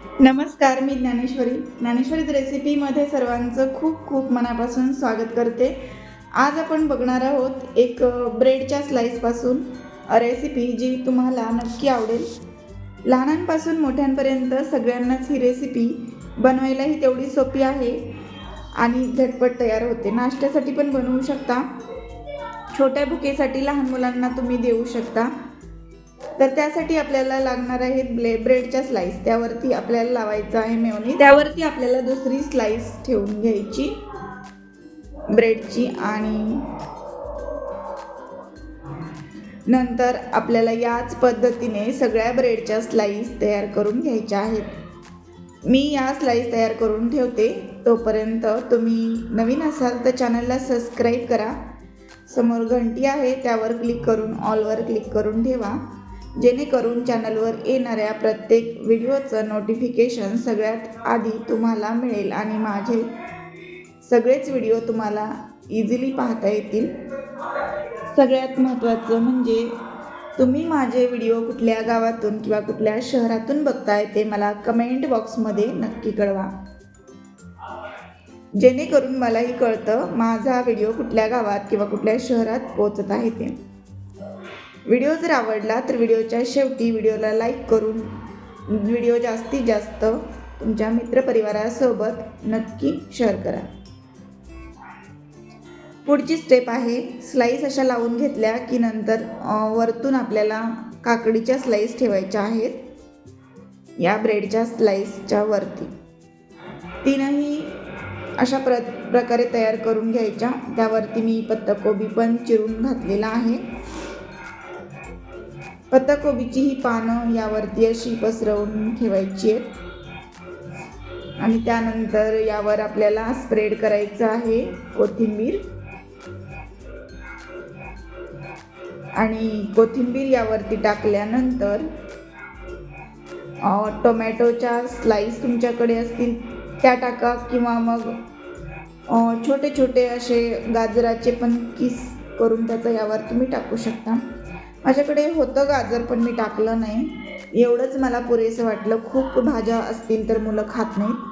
नमस्कार मी ज्ञानेश्वरी. ज्ञानेश्वरीत रेसिपीमध्ये सर्वांचं खूप खूप मनापासून स्वागत करते. आज आपण बघणार आहोत एक ब्रेडच्या स्लाईसपासून रेसिपी जी तुम्हाला नक्की आवडेल. लहानांपासून मोठ्यांपर्यंत सगळ्यांनाच ही रेसिपी बनवायलाही तेवढी सोपी आहे आणि झटपट तयार होते. नाश्त्यासाठी पण बनवू शकता. छोट्या भुकेसाठी लहान मुलांना तुम्ही देऊ शकता. तर त्यासाठी आपल्याला लागणार आहेत ब्ले ब्रेडच्या स्लाईस त्यावरती आपल्याला लावायचं आहे मेवनी त्यावरती आपल्याला दुसरी स्लाईस ठेवून घ्यायची. ब्रेडची आणि नंतर आपल्याला याच पद्धतीने सगळ्या ब्रेडच्या स्लाईस तयार करून घ्यायच्या आहेत. मी या स्लाईस तयार करून ठेवते. तोपर्यंत तुम्ही नवीन असाल तर चॅनलला सबस्क्राईब करा. समोर घंटी आहे त्यावर क्लिक करून ऑलवर क्लिक करून ठेवा. जेणेकरून चॅनलवर येणाऱ्या प्रत्येक व्हिडिओचं नोटिफिकेशन सगळ्यात आधी तुम्हाला मिळेल आणि माझे सगळेच व्हिडिओ तुम्हाला इझिली पाहता येतील. सगळ्यात महत्त्वाचं म्हणजे तुम्ही माझे व्हिडिओ कुठल्या गावातून किंवा कुठल्या शहरातून बघताय ते मला कमेंट बॉक्समध्ये नक्की कळवा. जेणेकरून मलाही कळतं माझा व्हिडिओ कुठल्या गावात किंवा कुठल्या शहरात पोचत आहे ते. व्हिडिओ जर आवडला तर व्हिडिओच्या शेवटी व्हिडिओला लाईक करून व्हिडिओ जास्तीत जास्त तुमच्या मित्रपरिवारासोबत नक्की शेअर करा. पुढची स्टेप आहे स्लाईस अशा लावून घेतल्या की नंतर वरतून आपल्याला काकडीच्या स्लाईस ठेवायच्या आहेत. या ब्रेडच्या स्लाईसच्या वरती. तीनही अशा प्र प्रकारे तयार करून घ्यायच्या. त्यावरती मी पत्ताकोबी पण चिरून घातलेला आहे. पत्ताकोबीची ही पानं यावरती अशी पसरवून ठेवायची आहेत. आणि त्यानंतर यावर आपल्याला स्प्रेड करायचं आहे कोथिंबीर. आणि कोथिंबीर यावरती टाकल्यानंतर टोमॅटोच्या स्लाईस तुमच्याकडे असतील त्या टाका किंवा मग छोटे छोटे असे गाजराचे पण किस करून त्याचं यावर तुम्ही टाकू शकता. माझ्याकडे होतं गाजर पण मी टाकलं नाही. एवढंच मला पुरेसं वाटलं. खूप भाज्या असतील तर मुलं खात नाहीत.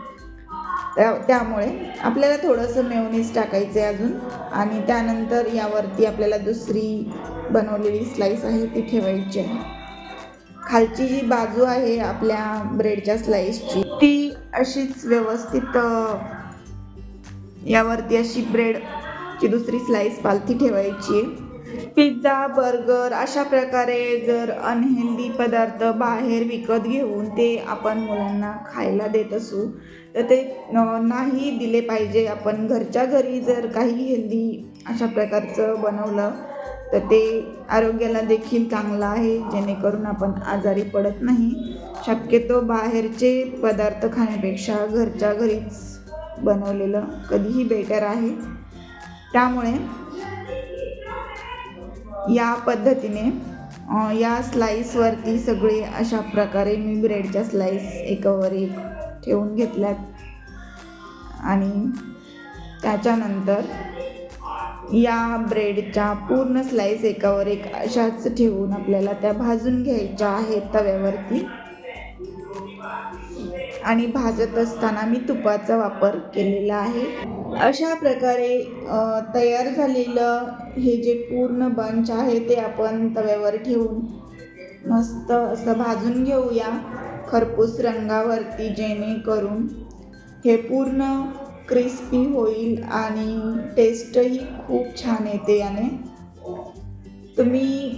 त्या त्यामुळे आपल्याला थोडंसं मेवनीस टाकायचं आहे अजून. आणि त्यानंतर यावरती आपल्याला दुसरी बनवलेली स्लाईस आहे ती ठेवायची आहे. खालची जी बाजू आहे आपल्या ब्रेडच्या स्लाईसची ती अशीच व्यवस्थित यावरती अशी ब्रेडची दुसरी स्लाईस पालथी ठेवायची आहे. पिझ्झा बर्गर अशा प्रकारे जर अनहेल्दी पदार्थ बाहेर विकत घेऊन ते आपण मुलांना खायला देत असू तर ते नाही दिले पाहिजे. आपण घरच्या घरी जर काही हेल्दी अशा प्रकारचं बनवलं तर ते आरोग्याला देखील चांगलं आहे. जेणेकरून आपण आजारी पडत नाही. शक्यतो बाहेरचे पदार्थ खाण्यापेक्षा घरच्या घरीच बनवलेलं कधीही बेटर आहे. त्यामुळे या पद्धतीने या स्लाईसवरती सगळे अशा प्रकारे मी ब्रेडच्या स्लाईस एकावर एक ठेवून घेतल्यात. आणि त्याच्यानंतर या ब्रेडच्या पूर्ण स्लाईस एकावर एक अशाच ठेवून आपल्याला त्या भाजून घ्यायच्या आहेत तव्यावरती. आणि भाजत असताना मी तुपाचा वापर केलेला आहे. अशा प्रकारे तयार झालेलं हे जे पूर्ण बंच आहे ते आपण तव्यावर ठेवून मस्त असं भाजून घेऊया खरपूस रंगावरती जेणेकरून हे पूर्ण क्रिस्पी होईल आणि टेस्टही खूप छान येते याने. तुम्ही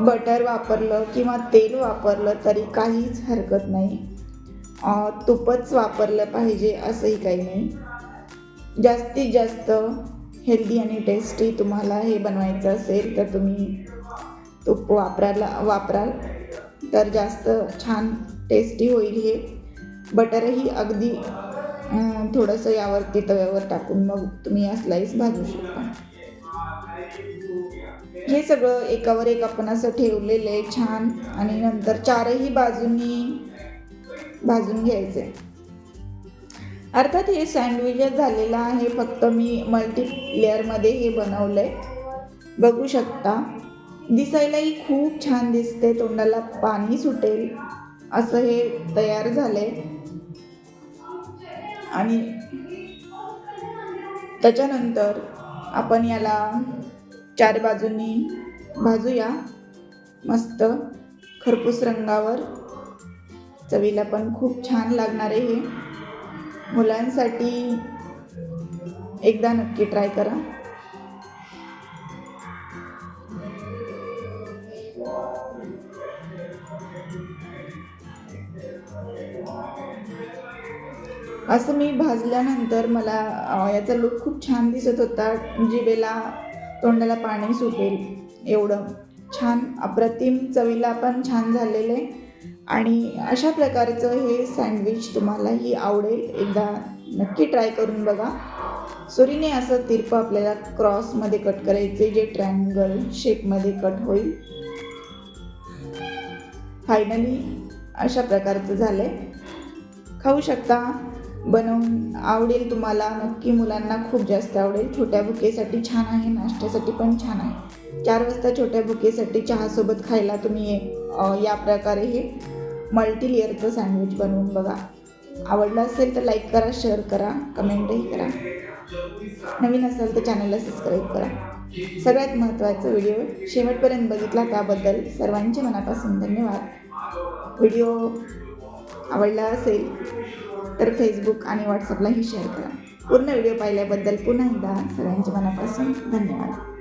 बटर वापरलं किंवा तेल वापरलं तरी काहीच हरकत नाही. तुपच वापरलं पाहिजे असंही काही नाही. जास्तीत जास्त हेल्दी आणि टेस्टी तुम्हाला हे बनवायचं असेल तर तुम्ही तूप वापरायला वापराल. तर जास्त छान टेस्टी होईल हे. बटरही अगदी थोडंसं यावरती तव्यावर टाकून मग तुम्ही या स्लाईस भाजू शकता. हे सगळं एकावर एक आपण असं ठेवलेलं आहे छान. आणि नंतर चारही बाजूंनी भाजून घ्यायचं आहे अर्थात हे सँडविचच झालेलं आहे फक्त मी मल्टीप्लेअरमध्ये हे बनवलं आहे बघू शकता. दिसायलाही खूप छान दिसते तोंडाला पाणी सुटेल असं हे तयार झालं आहे आणि त्याच्यानंतर आपण याला चार बाजूंनी भाजूया. मस्त खरपूस रंगावर. चवीला पण खूप छान लागणार आहे हे. मुलांसाठी एकदा नक्की ट्राय करा. असं मी भाजल्यानंतर मला याचा लुक खूप छान दिसत होता. जिभेला तोंडाला पाणी सुटेल एवढं. छान अप्रतिम चवीला पण छान झालेलं. आहे आणि अशा प्रकारचं हे सँडविच तुम्हालाही आवडेल. एकदा नक्की ट्राय करून बघा. सुरीने असं तिरपं आपल्याला क्रॉसमध्ये कट करायचे जे ट्रँगल शेपमध्ये कट होईल. फायनली अशा प्रकारचं झालं आहे खाऊ शकता. बनवून आवडेल तुम्हाला. नक्की मुलांना खूप जास्त आवडेल. छोट्या बुकेसाठी छान आहे. नाश्त्यासाठी पण छान आहे. चार वाजता छोट्या बुकेसाठी चहासोबत खायला तुम्ही या प्रकारे हे मल्टी लेअरचं सँडविच बनवून बघा. आवडलं असेल तर लाईक करा शेअर करा कमेंटही करा. नवीन असेल तर चॅनलला सबस्क्राईब करा. सगळ्यात महत्त्वाचा व्हिडिओ शेवटपर्यंत बघितला त्याबद्दल सर्वांचे मनापासून धन्यवाद. व्हिडिओ आवडला असेल तर फेसबुक आणि व्हॉट्सअपलाही शेअर करा. पूर्ण व्हिडिओ पाहिल्याबद्दल पुन्हा एकदा सगळ्यांच्या मनापासून धन्यवाद.